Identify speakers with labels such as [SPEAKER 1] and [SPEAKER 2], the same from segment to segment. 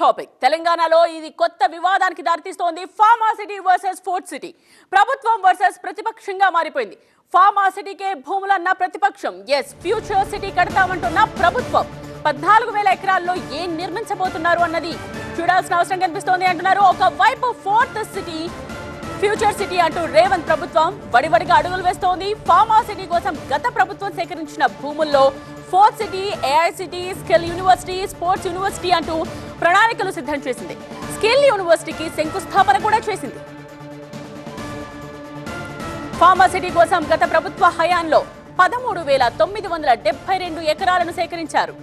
[SPEAKER 1] Topic తెలంగాణలో ఇది కొత్త వివాదానికి దారితీస్తోంది. Pharma city versus fourth city ప్రభుత్వం వర్సెస్ ప్రతిపక్షంగా మారిపోయింది. ఫార్మా సిటీకే భూములన్న ప్రతిపక్షం. ఎస్ ఫ్యూచర్ సిటీ కడతామంటున్న ప్రభుత్వం. పద్నాలుగు వేల ఎకరాల్లో ఏం నిర్మించబోతున్నారు అన్నది చూడాల్సిన అవసరం కనిపిస్తోంది అంటున్నారు. ఒకవైపు ఫోర్త్ సిటీ ఫ్యూచర్ సిటీ అంటూ రేవంత్ ప్రభుత్వం వడివడిగా అడుగులు వేస్తోంది. ఫార్మా సిటీ కోసం గత ప్రభుత్వం సేకరించిన భూముల్లో fourth city AI city skill university sports university అంటూ ప్రణాళికలు సిద్ధం చేసింది. స్కిల్ యూనివర్సిటీకి శంకుస్థాపన కూడా చేసింది. ఫార్మా సిటీ కోసం గత ప్రభుత్వ హయాంలో పదమూడు వేల తొమ్మిది వందల డెబ్బై రెండు ఎకరాలను సేకరించారు.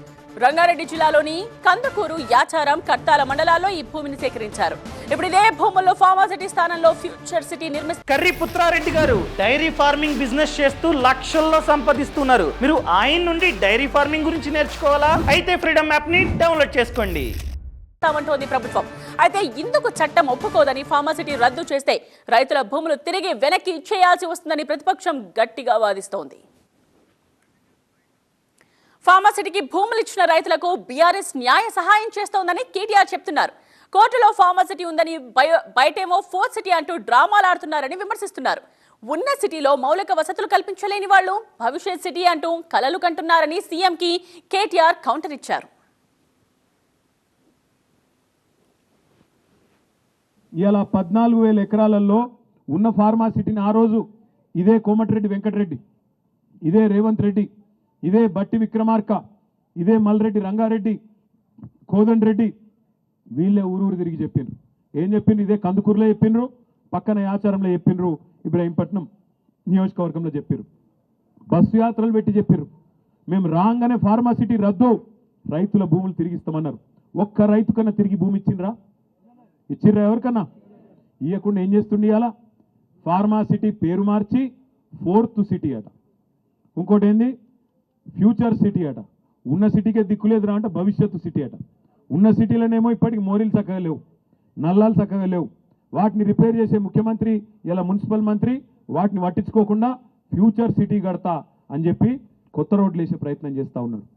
[SPEAKER 1] రంగారెడ్డి జిల్లాలోని కందుకూరు యాచారం కట్టాల మండలాల్లో ఈ భూమిని సేకరించారు. ఇప్పుడు ఇదే భూముల్లో ఫార్మా సిటీ స్థానంలో ఫ్యూచర్ సిటీ నిర్మిస్తారు
[SPEAKER 2] కర్రీ పుత్రారెడ్డి గారు డైరీ ఫార్మింగ్ బిజినెస్ చేస్తూ లక్షల్లో సంపాదిస్తున్నారు. మీరు ఆయన నుండి డైరీ ఫార్మింగ్ గురించి నేర్చుకోవాలా? అయితే ఫ్రీడమ్ యాప్ని డౌన్లోడ్ చేసుకోండి.
[SPEAKER 1] చేస్తామంటోంది ప్రభుత్వం. అయితే ఇందుకు చట్టం ఒప్పుకోదని ఫార్మాసిటీ రద్దు చేస్తే రైతుల భూములు తిరిగి వెనక్కి ఇచ్చేయాల్సి వస్తుందని ప్రతిపక్షం గట్టిగా వాదిస్తోంది. ఫార్మాసిటీకి భూములు ఇచ్చిన రైతులకు బీఆర్ఎస్ న్యాయ సహాయం చేస్తోందని కేటీఆర్ చెప్తున్నారు. కోర్టులో ఫార్మాసిటీ ఉందని బయటేమో ఫోర్త్ సిటీ అంటూ డ్రామాలు ఆడుతున్నారని విమర్శిస్తున్నారు. ఉన్న సిటీలో మౌలిక వసతులు కల్పించలేని వాళ్ళు భవిష్యత్ సిటీ అంటూ కలలు కంటున్నారని సీఎంకి కేటీఆర్ కౌంటర్ ఇచ్చారు.
[SPEAKER 3] ఇలా పద్నాలుగు వేల ఎకరాలలో ఉన్న ఫార్మాసిటీని ఆ రోజు ఇదే కోమటిరెడ్డి వెంకటరెడ్డి ఇదే రేవంత్ రెడ్డి ఇదే బట్టి విక్రమార్క ఇదే మల్రెడ్డి రంగారెడ్డి కోదండ్ రెడ్డి వీళ్ళే ఊరూరు తిరిగి చెప్పిండ్రు ఏం చెప్పిండ్రు ఇదే కందుకూరులో చెప్పిండ్రు పక్కన ఆచారంలో చెప్పిండ్రు ఇబ్రాహీంపట్నం నియోజకవర్గంలో చెప్పారు బస్సు యాత్రలు పెట్టి చెప్పారు మేము రాగానే ఫార్మాసిటీ రద్దు రైతుల భూములు తిరిగిస్తామన్నారు ఒక్క రైతు కన్నా తిరిగి భూమి ఇచ్చిండ్రా? ఇచ్చిర్రా ఎవరికన్నా? ఇవ్వకుండా ఏం చేస్తుండే ఇవాళ ఫార్మాసిటీ పేరు మార్చి ఫోర్త్ సిటీ అట. ఇంకోటి ఏంది? ఫ్యూచర్ సిటీ అట. ఉన్న సిటీకే దిక్కులేదురా అంటే భవిష్యత్తు సిటీ అట. ఉన్న సిటీలోనేమో ఇప్పటికి మోరీలు చక్కగా లేవు. నల్లాలు చక్కగా లేవు. వాటిని రిపేర్ చేసే ముఖ్యమంత్రి ఇలా మున్సిపల్ మంత్రి వాటిని పట్టించుకోకుండా ఫ్యూచర్ సిటీ కడతా అని చెప్పి కొత్త రోడ్లు వేసే ప్రయత్నం చేస్తూ ఉన్నాడు.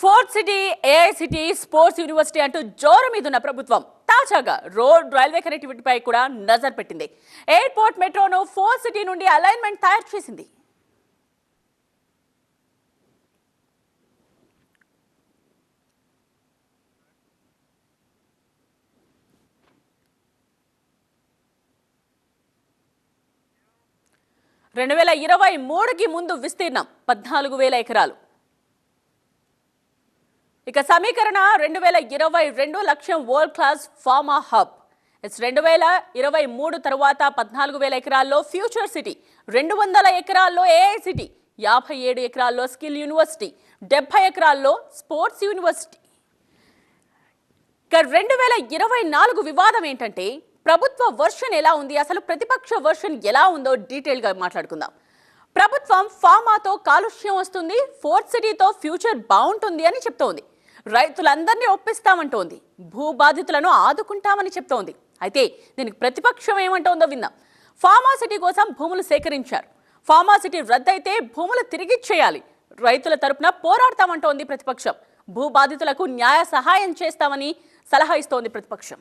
[SPEAKER 1] Fourth city AI city sports university అంటూ జోరు మీదున్న ప్రభుత్వం తాజాగా రోడ్ రైల్వే కనెక్టివిటీపై కూడా నజర్ పెట్టింది. ఎయిర్పోర్ట్ మెట్రోను ఫోర్త్ సిటీ నుండి అలైన్మెంట్ తయారు చేసింది. రెండు వేల ఇరవై మూడుకి ముందు విస్తీర్ణం పద్నాలుగు వేల ఎకరాలు. ఇక సమీకరణ రెండు వేల ఇరవై రెండు లక్ష్యం world class pharma hub it's రెండు వేల ఇరవై మూడు తర్వాత పద్నాలుగు వేల ఎకరాల్లో ఫ్యూచర్ సిటీ రెండు వందల ఎకరాల్లో ఏఐ సిటీ యాభై ఏడు ఎకరాల్లో స్కిల్ యూనివర్సిటీ డెబ్బై ఎకరాల్లో స్పోర్ట్స్ యూనివర్సిటీ ఇక రెండు వేల ఇరవై నాలుగు వివాదం ఏంటంటే ప్రభుత్వ వర్షన్ ఎలా ఉంది అసలు ప్రతిపక్ష వర్షన్ ఎలా ఉందో డీటెయిల్గా మాట్లాడుకుందాం. ప్రభుత్వం ఫార్మాతో కాలుష్యం వస్తుంది ఫోర్త్ సిటీతో ఫ్యూచర్ బాగుంటుంది అని చెప్తోంది. రైతులందరినీ ఒప్పిస్తామంటోంది. భూ బాధితులను ఆదుకుంటామని చెప్తోంది. అయితే దీనికి ప్రతిపక్షం ఏమంటోందో విందాం. ఫార్మా సిటీ కోసం భూములు సేకరించారు. ఫార్మా సిటీ రద్దయితే భూములు తిరిగిచ్చేయాలి రైతుల తరపున పోరాడతామంటోంది ప్రతిపక్షం. భూ బాధితులకు న్యాయ సహాయం చేస్తామని సలహా ఇస్తోంది ప్రతిపక్షం.